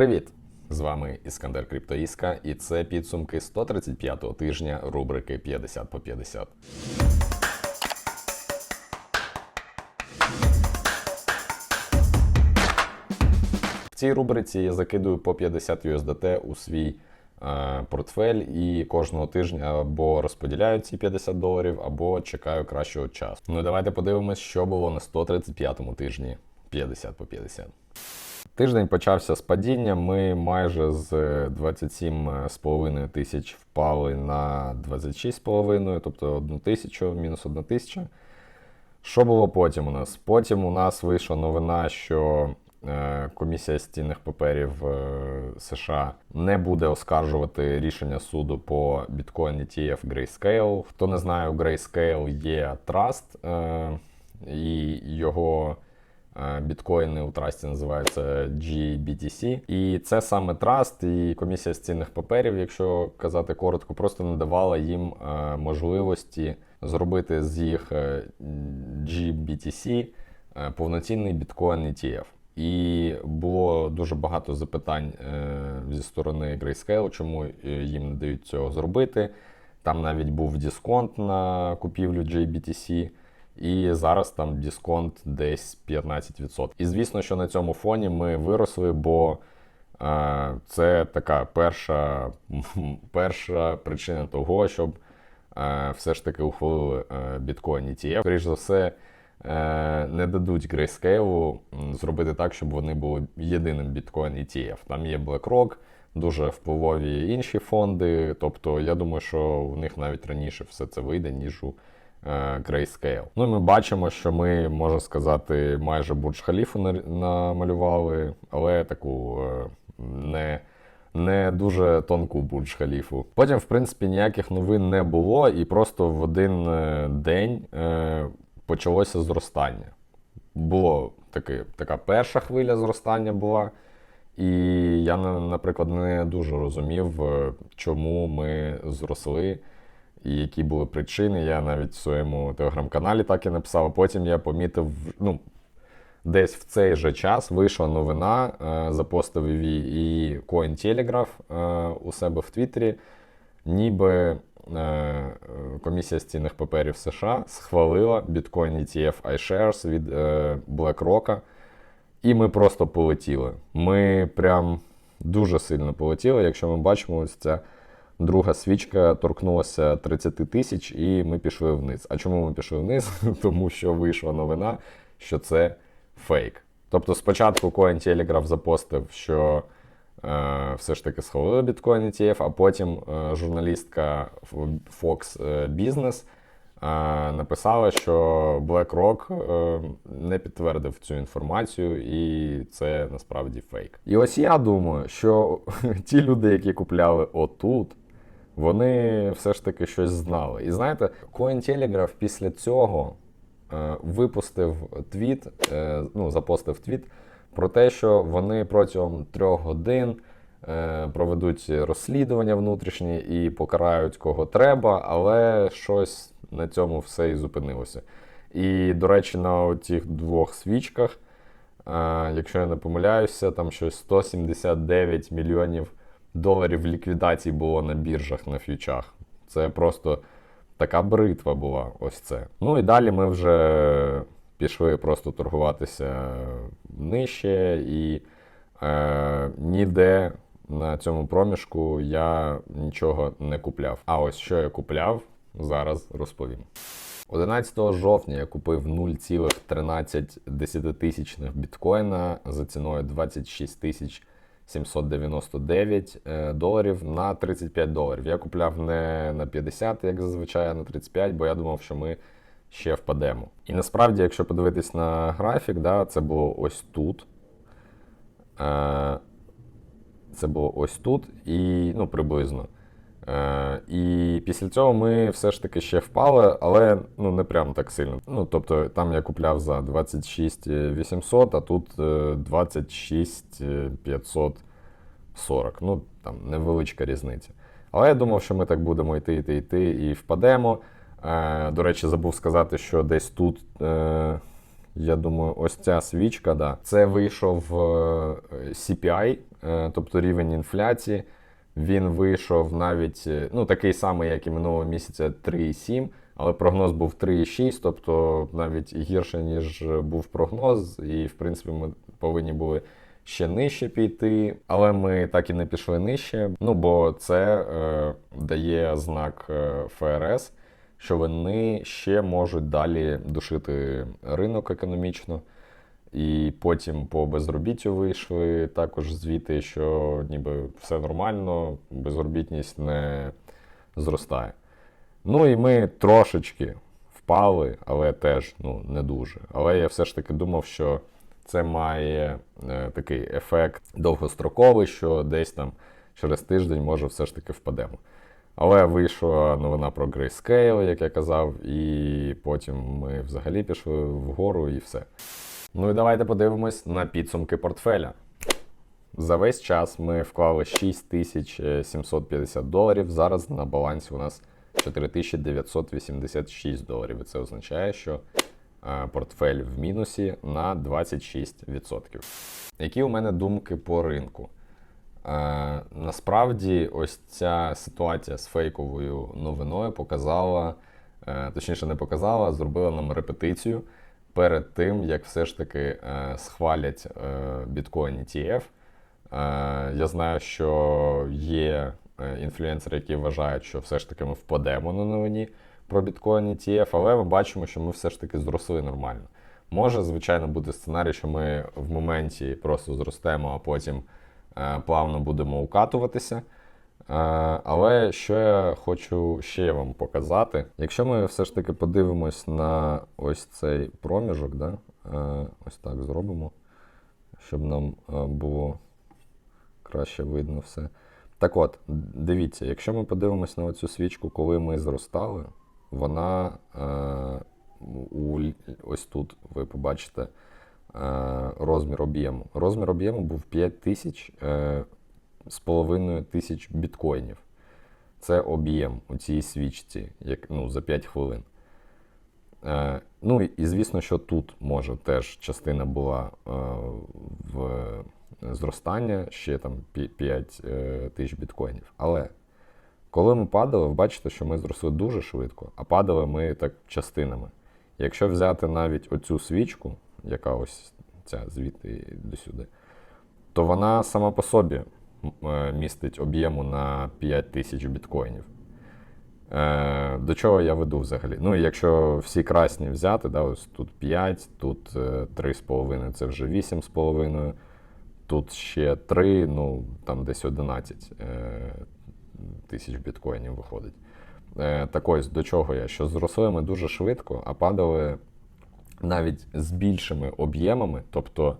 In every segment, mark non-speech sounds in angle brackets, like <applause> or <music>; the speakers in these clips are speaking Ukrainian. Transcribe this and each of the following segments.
Привіт! З вами Іскандер Криптоїска, і це підсумки 135-го тижня рубрики 50 по 50. В цій рубриці я закидую по 50 USDT у свій е, портфель і кожного тижня або розподіляю ці 50 доларів, або чекаю кращого часу. Ну давайте подивимось, що було на 135-му тижні 50 по 50. Тиждень почався з падіння. Ми майже з 27,5 тисяч впали на 26,5, тобто 1 тисячу, мінус 1 тисяча. Що було потім у нас? Потім у нас вийшла новина, що е, комісія з цінних паперів е, США не буде оскаржувати рішення суду по Bitcoin ETF Grayscale. Хто не знає, у Grayscale є траст, е, і його е, біткоїни у трасті називаються GBTC. І це саме траст, і комісія з цінних паперів, якщо казати коротко, просто не давала їм е, можливості зробити з їх е, GBTC е, повноцінний біткоін ETF. І було дуже багато запитань зі сторони Grayscale, чому їм не дають цього зробити. Там навіть був дисконт на купівлю JBTC, і зараз там дисконт десь 15%. І звісно, що на цьому фоні ми виросли, бо е, це така перша, <laughs> перша причина того, щоб е, все ж таки ухвалили е, біткоін ETF. Скоріше за все, е, не дадуть Grayscale зробити так, щоб вони були єдиним біткоін ETF. Там є BlackRock, дуже впливові інші фонди. Тобто, я думаю, що у них навіть раніше все це вийде, ніж у Grayscale. Ну ми бачимо, що ми, можна сказати, майже Бурдж Халіфу намалювали, але таку е, не. Не дуже тонку Бурдж Халіфу. Потім, в принципі, ніяких новин не було, і просто в один е, день е, почалося зростання. Було таки, така перша хвиля зростання була. І я, наприклад, не дуже розумів, е, чому ми зросли і які були причини. Я навіть в своєму телеграм-каналі так і написав. А потім я помітив, ну, десь в цей же час вийшла новина, е, запостив її і Cointelegraph е, у себе в Твіттері, ніби е, комісія з цінних паперів США схвалила Bitcoin ETF iShares від BlackRock. І ми просто полетіли. Ми прям дуже сильно полетіли. Якщо ми бачимо, ось ця друга свічка торкнулася 30 тисяч, і ми пішли вниз. А чому ми пішли вниз? <laughs> Тому що вийшла новина, що це фейк. Тобто, спочатку Cointelegraph запостив, що е, все ж таки схвалили Bitcoin ETF, а потім е, журналістка Fox е, Business е, написала, що BlackRock е, не підтвердив цю інформацію, і це насправді фейк. І ось я думаю, що <laughs> ті люди, які купляли отут, вони все ж таки щось знали. І знаєте, Cointelegraph після цього е, випустив твіт, е, ну, запостив твіт про те, що вони протягом трьох годин е, проведуть розслідування внутрішнє і покарають кого треба, але щось на цьому все і зупинилося. І, до речі, на цих двох свічках, е, якщо я не помиляюся, там щось 179 мільйонів доларів ліквідацій було на біржах на фьючах. Це просто така бритва була. Ось це. Ну і далі ми вже пішли просто торгуватися нижче, і е, ніде на цьому проміжку я нічого не купляв. А ось що я купляв, зараз розповім. 11 жовтня я купив 0,13 біткоїна за ціною 26 тисяч 799 е, доларів на 35 доларів. Я купляв не на 50, як зазвичай, а на 35, бо я думав, що ми ще впадемо. І насправді, якщо подивитись на графік, да, це було ось тут. Е, Це було ось тут і ну, приблизно. Е, і після цього ми все ж таки ще впали, але ну, не прям так сильно. Ну, тобто там я купляв за 26 800, а тут е, 26 540. Ну, там невеличка різниця. Але я думав, що ми так будемо йти, йти, йти і впадемо. Е, До речі, забув сказати, що десь тут. Е, я думаю, ось ця свічка, да. Це вийшов е, CPI е, тобто рівень інфляції, він вийшов навіть е, ну, такий самий, як і минулого місяця 3,7, але прогноз був 3,6, тобто навіть гірше, ніж був прогноз, і в принципі ми повинні були ще нижче піти, але ми так і не пішли нижче. Ну бо це е, дає знак е, ФРС, що вони ще можуть далі душити ринок економічно. І потім по безробіттю вийшли також звіти, що ніби все нормально, безробітність не зростає. Ну і ми трошечки впали, але теж ну, не дуже. Але я все ж таки думав, що це має е, такий ефект довгостроковий, що десь там через тиждень може все ж таки впадемо. Але вийшла новина про Grayscale, як я казав, і потім ми взагалі пішли вгору і все. Ну і давайте подивимось на підсумки портфеля. За весь час ми вклали 6750 доларів. Зараз на балансі у нас 4986 доларів. І це означає, що е, портфель в мінусі на 26%. Які у мене думки по ринку? Е, насправді, ось ця ситуація з фейковою новиною показала, е, точніше, не показала, а зробила нам репетицію перед тим, як все ж таки е, схвалять е, Bitcoin ETF. Е, я знаю, що є інфлюенсери, які вважають, що все ж таки ми впадемо на новині про Bitcoin ETF, але ми бачимо, що ми все ж таки зросли нормально. Може, звичайно, бути сценарій, що ми в моменті просто зростемо, а потім плавно будемо укатуватися. Е, але що я хочу ще вам показати, якщо ми все ж таки подивимось на ось цей проміжок, да? Е, ось так зробимо, щоб нам е, було краще видно все. Так от, дивіться, якщо ми подивимось на цю свічку, коли ми зростали, вона у, ось тут ви побачите розмір об'єму. Розмір об'єму був 5000. 7,5 тисяч біткоїнів. Це об'єм у цій свічці як, ну, за 5 хвилин. Е, Ну і звісно, що тут може теж частина була е, в е, зростання ще там 5 е, тисяч біткоїнів. Але коли ми падали, ви бачите, що ми зросли дуже швидко, а падали ми так частинами. Якщо взяти навіть оцю свічку, яка ось ця звідти до сюди, то вона сама по собі містить об'єму на 5 тисяч біткоїнів. Е, до чого я веду взагалі? Ну, якщо всі красні взяти, да, ось тут 5, тут е, 3,5, це вже 8,5, тут ще 3, ну там десь 11 е, тисяч біткоїнів виходить. Е, так ось до чого я? Що зросли ми дуже швидко, а падали навіть з більшими об'ємами, тобто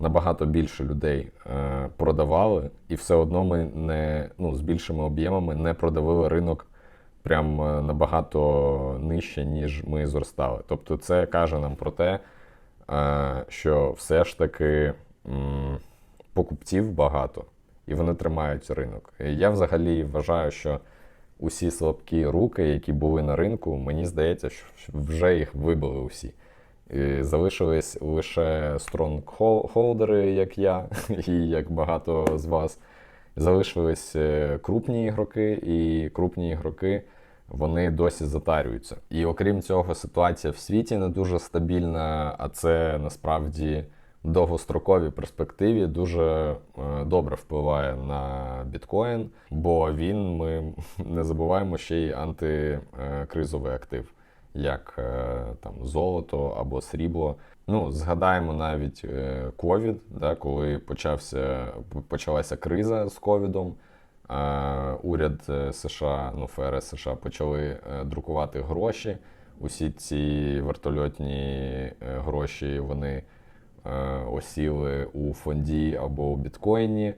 набагато більше людей е, продавали, і все одно ми не ну, з більшими об'ємами не продавили ринок прям е, набагато нижче, ніж ми зростали. Тобто, це каже нам про те, е, що все ж таки покупців багато, і вони тримають ринок. І Я взагалі вважаю, що усі слабкі руки, які були на ринку, мені здається, що вже їх вибили усі. І залишились лише стронгхолдери, як я, <laughs> і як багато з вас. Залишились е, крупні ігроки, і крупні ігроки вони досі затарюються. І окрім цього, ситуація в світі не дуже стабільна, а це насправді в довгостроковій перспективі дуже е, добре впливає на біткоін, бо він, ми <laughs> не забуваємо, ще й антикризовий актив, як е, там золото або срібло. Ну, згадаємо навіть е, ковід, да, коли почався, почалася криза з ковідом. е, Уряд США, ну ФРС США почали друкувати гроші. Усі ці вертольотні гроші вони осіли у фонді або у біткоїні,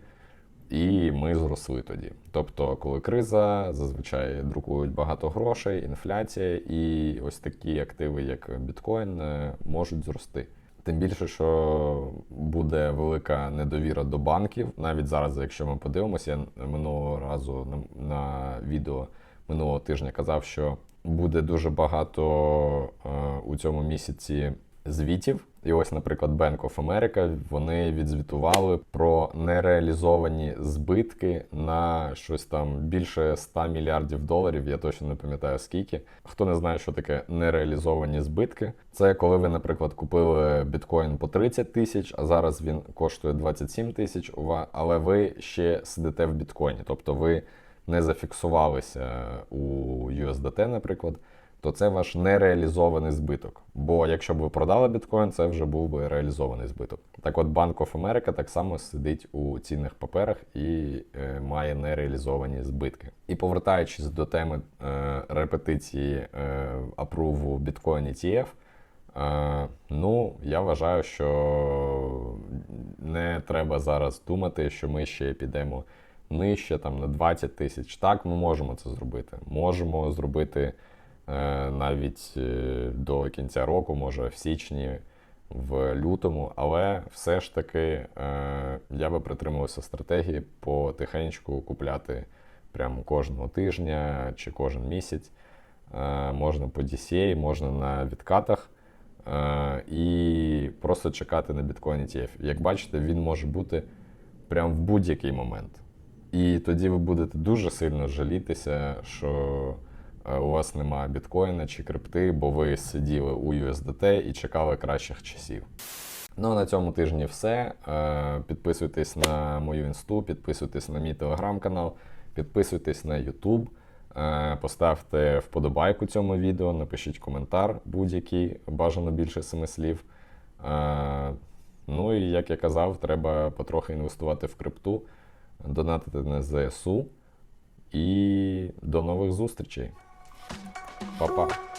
і ми зросли тоді. Тобто, коли криза, зазвичай друкують багато грошей, інфляція, і ось такі активи, як біткоін, е, можуть зрости. Тим більше, що буде велика недовіра до банків. Навіть зараз, якщо ми подивимося, я минулого разу на, на відео минулого тижня казав, що буде дуже багато е, у цьому місяці звітів. І ось, наприклад, Bank of America, вони відзвітували про нереалізовані збитки на щось там більше 100 мільярдів доларів. Я точно не пам'ятаю скільки. Хто не знає, що таке нереалізовані збитки, це коли ви, наприклад, купили біткоін по 30 тисяч, а зараз він коштує 27 тисяч, але ви ще сидите в біткоїні, тобто ви не зафіксувалися у USDT, наприклад, то це ваш нереалізований збиток. Бо якщо б ви продали біткоін, це вже був би реалізований збиток. Так от Bank of America так само сидить у цінних паперах і е, має нереалізовані збитки. І повертаючись до теми е, репетиції е, апруву Bitcoin ETF, Е, ну, я вважаю, що не треба зараз думати, що ми ще підемо нижче там на 20 тисяч. Так, ми можемо це зробити. Можемо зробити навіть е, до кінця року, може в січні, в лютому, але все ж таки е, я би притримувався стратегії потихеньку купляти прямо кожного тижня чи кожен місяць. Е, можна по DCA, можна на відкатах. Е, і просто чекати на біткоін ETF. Як бачите, він може бути прям в будь-який момент. І тоді ви будете дуже сильно жалітися, що е, у вас немає біткоїна чи крипти, бо ви сиділи у USDT і чекали кращих часів. Ну, а на цьому тижні все. Е, Підписуйтесь на мою інсту, підписуйтесь на мій телеграм-канал, підписуйтесь на YouTube. Е, Поставте вподобайку цьому відео, напишіть коментар будь-який, бажано більше семи слів. Е, Ну і як я казав, треба потрохи інвестувати в крипту, донатити на ЗСУ. І до нових зустрічей. Па-па.